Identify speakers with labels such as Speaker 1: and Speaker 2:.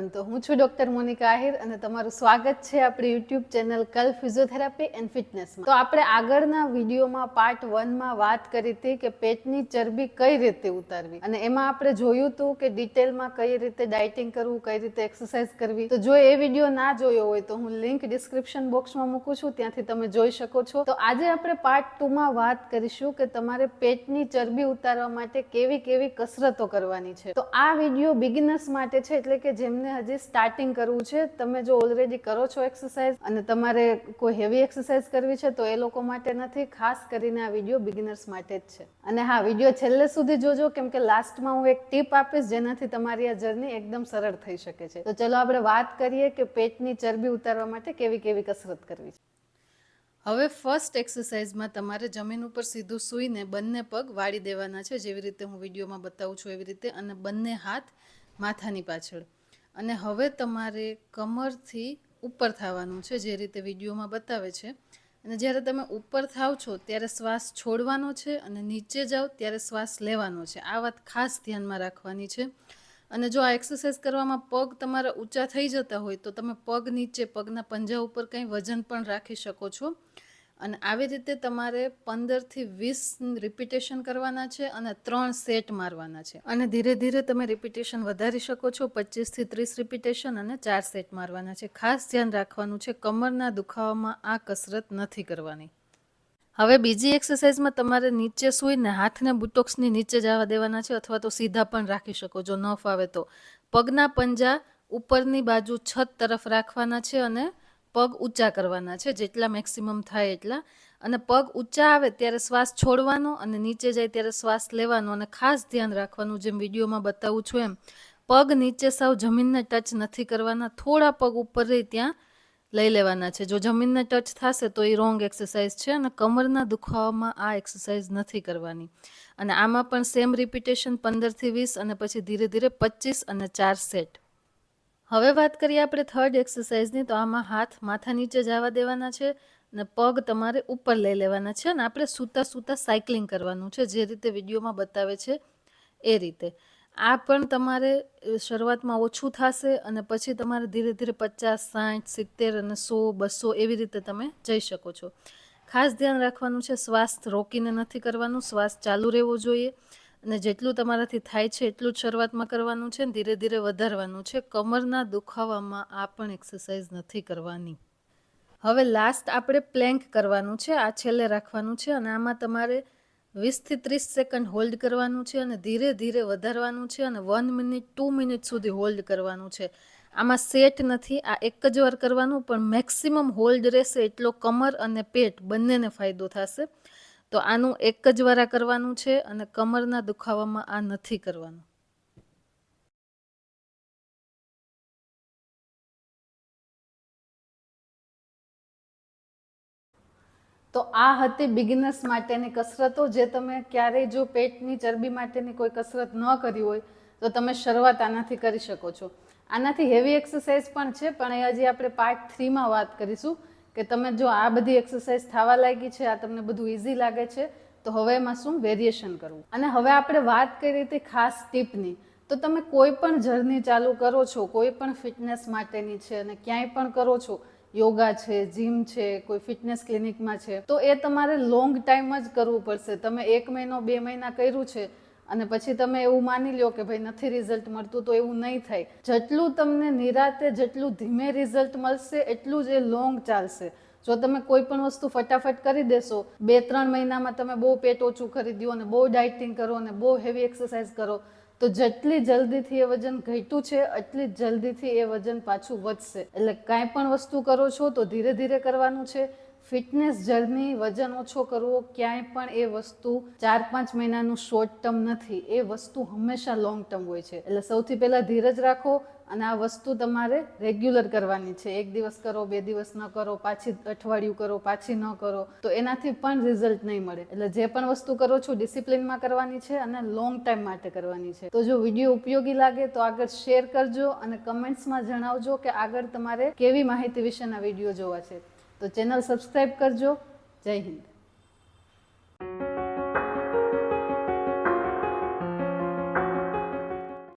Speaker 1: ભવંતો હું છું doctor Monica Ahir અને તમારું સ્વાગત છે આપણી યુટ્યુબ ચેનલ કલ ફિઝિયોથેરાપી એન્ડ ફિટનેસમાં. તો આપણે આગળના વિડીયોમાં પાર્ટ વનમાં વાત કરી હતી કે પેટની ચરબી કઈ રીતે ઉતારવી અને એમાં આપણે જોયું હતું કે ડિટેલમાં કઈ રીતે ડાયટિંગ કરવું, કઈ રીતે એક્સરસાઇઝ કરવી. તો જો એ વીડિયો ના જોયો હોય તો હું લિંક ડિસ્ક્રિપ્શન બોક્સમાં મૂકું છું, ત્યાંથી તમે જોઈ શકો છો. તો આજે આપણે પાર્ટ ટુમાં વાત કરીશું કે તમારે પેટની ચરબી ઉતારવા માટે કેવી કેવી કસરતો કરવાની છે. તો આ વીડિયો બિગિનર્સ માટે છે એટલે કે જેમને હજી સ્ટાર્ટિંગ કરવું છે, તમે જો ઓલરેડી કરો છો એક્સરસાઇઝ અને તમારે કોઈ હેવી એક્સરસાઇઝ કરવી છે, તો એ લોકો માટે નથી, ખાસ કરીને આ વીડિયો બિગિનર્સ માટે જ છે. અને હા વીડિયો છેલ્લે સુધી જોજો, કેમ કે લાસ્ટમાં હું એક ટીપ આપીશ જેનાથી તમારી આ જર્ની એકદમ સરળ થઈ શકે છે. તો ચલો આપણે વાત કરીએ કે પેટની ચરબી ઉતારવા માટે કેવી કેવી કસરત કરવી છે. હવે ફર્સ્ટ એક્સરસાઇઝમાં તમારે જમીન ઉપર સીધું સૂઈને બંને પગ વાળી દેવાના છે. જેવી રીતે હું વિડીયોમાં બતાવું છું એવી રીતે અને બંને હાથ માથાની પાછળ. અને હવે તમારે કમરથી ઉપર થવાનું છે, જે રીતે વિડીયોમાં બતાવે છે. અને જ્યારે તમે ઉપર થાવ છો, ત્યારે શ્વાસ છોડવાનો છે અને નીચે જાઓ ત્યારે શ્વાસ લેવાનો છે. આ વાત ખાસ ધ્યાનમાં રાખવાની છે. અને જો આ એક્સરસાઇઝ કરવામાં પગ તમારા ઊંચા થઈ જતા હોય, તો તમે પગ નીચે, પગના પંજા ઉપર કંઈ વજન પણ રાખી શકો છો. અને આવી રીતે તમારે પંદરથી વીસ રિપીટેશન કરવાના છે અને ત્રણ સેટ મારવાના છે. અને ધીરે ધીરે તમે રિપીટેશન વધારી શકો છો પચીસથી ત્રીસ રિપીટેશન અને ચાર સેટ મારવાના છે. ખાસ ધ્યાન રાખવાનું છે, કમરના દુખાવામાં આ કસરત નથી કરવાની. હવે બીજી એક્સરસાઇઝમાં તમારે નીચે સૂઈને હાથને બુટોક્સની નીચે જવા દેવાના છે અથવા તો સીધા પણ રાખી શકો જો ન ફાવે તો. પગના પંજા ઉપરની બાજુ છત તરફ રાખવાના છે અને પગ ઊંચા કરવાના છે, જેટલા મેક્સિમમ થાય એટલા. અને પગ ઊંચા આવે ત્યારે શ્વાસ છોડવાનો અને નીચે જાય ત્યારે શ્વાસ લેવાનો. અને ખાસ ધ્યાન રાખવાનું, જેમ વિડીયોમાં બતાવું છું એમ. પગ નીચે સાવ જમીનને ટચ નથી કરવાના. થોડા પગ ઉપર રહી ત્યાં લઈ લેવાના છે. જો જમીનને ટચ થશે તો એ રોંગ એક્સરસાઇઝ છે અને કમરના દુખાવામાં આ એક્સરસાઇઝ નથી કરવાની. અને આમાં પણ સેમ રિપીટેશન પંદરથી વીસ અને પછી ધીરે ધીરે પચીસ અને ચાર સેટ હવે વાત કરીએ આપણે થર્ડ એક્સરસાઇઝની તો આમાં હાથ માથા નીચે જવા દેવાના છે અને પગ તમારે ઉપર લઈ લેવાના છે અને આપણે સૂતા સૂતા સાયકલિંગ કરવાનું છે, જે રીતે વિડીયોમાં બતાવે છે એ રીતે. આ પણ તમારે શરૂઆતમાં ઓછું થશે અને પછી તમારે ધીરે ધીરે પચાસ, સાઠ, સિત્તેર અને સો, બસો એવી રીતે તમે જઈ શકો છો. ખાસ ધ્યાન રાખવાનું છે, શ્વાસ રોકીને નથી કરવાનું, શ્વાસ ચાલુ રહેવો જોઈએ. અને જેટલું તમારાથી થાય છે, એટલું જ શરૂઆતમાં કરવાનું છે ધીરે ધીરે વધારવાનું છે. કમરના દુખાવામાં આ પણ એક્સરસાઇઝ નથી કરવાની. હવે લાસ્ટ આપણે પ્લેન્ક કરવાનું છે, આ છેલ્લે રાખવાનું છે અને આમાં તમારે વીસથી ત્રીસ સેકન્ડ હોલ્ડ કરવાનું છે અને ધીરે ધીરે વધારવાનું છે અને વન મિનિટ ટુ મિનિટ સુધી હોલ્ડ કરવાનું છે. આમાં સેટ નથી, આ એક જ વાર કરવાનું પણ મેક્સિમમ હોલ્ડ રહેશે, એટલો કમર અને પેટ બંનેને ફાયદો થશે. તો આનું એક જ વારા કરવાનું છે અને કમરના દુખાવામાં આ નથી કરવાનું. તો આ હતી બિગિનર્સ માટેની કસરતો જે તમે ક્યારેય જો પેટની ચરબી માટેની કોઈ કસરત ન કરી હોય તો તમે શરૂઆત આનાથી કરી શકો છો. આનાથી હેવી એક્સરસાઇઝ પણ છે, પણ એ હજી આપણે પાર્ટ થ્રીમાં વાત કરીશું. કે તમે જો આ બધી એક્સરસાઇઝ થવા લાગી છે, આ તમને બધું ઇઝી લાગે છે, તો હવે એમાં શું વેરિએશન કરવું? અને હવે આપણે વાત કરી હતી ખાસ ટીપની તો તમે કોઈ પણ જર્ની ચાલુ કરો છો, કોઈ પણ ફિટનેસ માટેની છે અને ક્યાંય પણ કરો છો, યોગા છે જીમ છે, કોઈ ફિટનેસ ક્લિનિકમાં છે, તો એ તમારે લોંગ ટાઈમ જ કરવું પડશે. તમે એક મહિનો, બે મહિના કર્યું છે અને પછી તમે એવું માની લો કે ભાઈ નથી રિઝલ્ટ મળતું તો એવું નહીં થાય. જેટલું તમને નિરાતે, જેટલું ધીમે રિઝલ્ટ મળશે, એટલું જ એ લોંગ ચાલશે. જો તમે કોઈ પણ વસ્તુ ફટાફટ કરી દેશો, બે, ત્રણ મહિનામાં તમે બહુ પેટ ઓછું કરી દો અને બહુ ડાયટિંગ કરો અને બહુ હેવી એક્સરસાઇઝ કરો, તો જેટલી જલ્દીથી એ વજન ઘટ્યું છે, એટલી જ જલ્દીથી એ વજન પાછું વધશે. એટલે કાંઈ પણ વસ્તુ કરો છો તો ધીરે ધીરે કરવાનું છે. ફિટનેસ જર્ની વજન ઓછો કરવો ક્યાંય પણ એ વસ્તુ ચાર પાંચ મહિનાનું શોર્ટ ટર્મ નથી. એ વસ્તુ હંમેશા લોંગ ટર્મ હોય છે. એટલે સૌથી પહેલાં ધીરજ રાખો અને આ વસ્તુ તમારે રેગ્યુલર કરવાની છે. એક દિવસ કરો, બે દિવસ ન કરો, પાછી અઠવાડિયું કરો, પાછી ન કરો, તો એનાથી પણ રિઝલ્ટ નહીં મળે. એટલે જે પણ વસ્તુ કરો છો ડિસિપ્લિનમાં કરવાની છે અને લોંગ ટાઈમ માટે કરવાની છે. તો જો વીડિયો ઉપયોગી લાગે તો આગળ શેર કરજો અને કમેન્ટ્સમાં જણાવજો કે આગળ તમારે કેવી માહિતી વિશેના વીડિયો જોવા છે. તો ચેનલ સબસ્ક્રાઈબ કરજો. જય હિન્દ.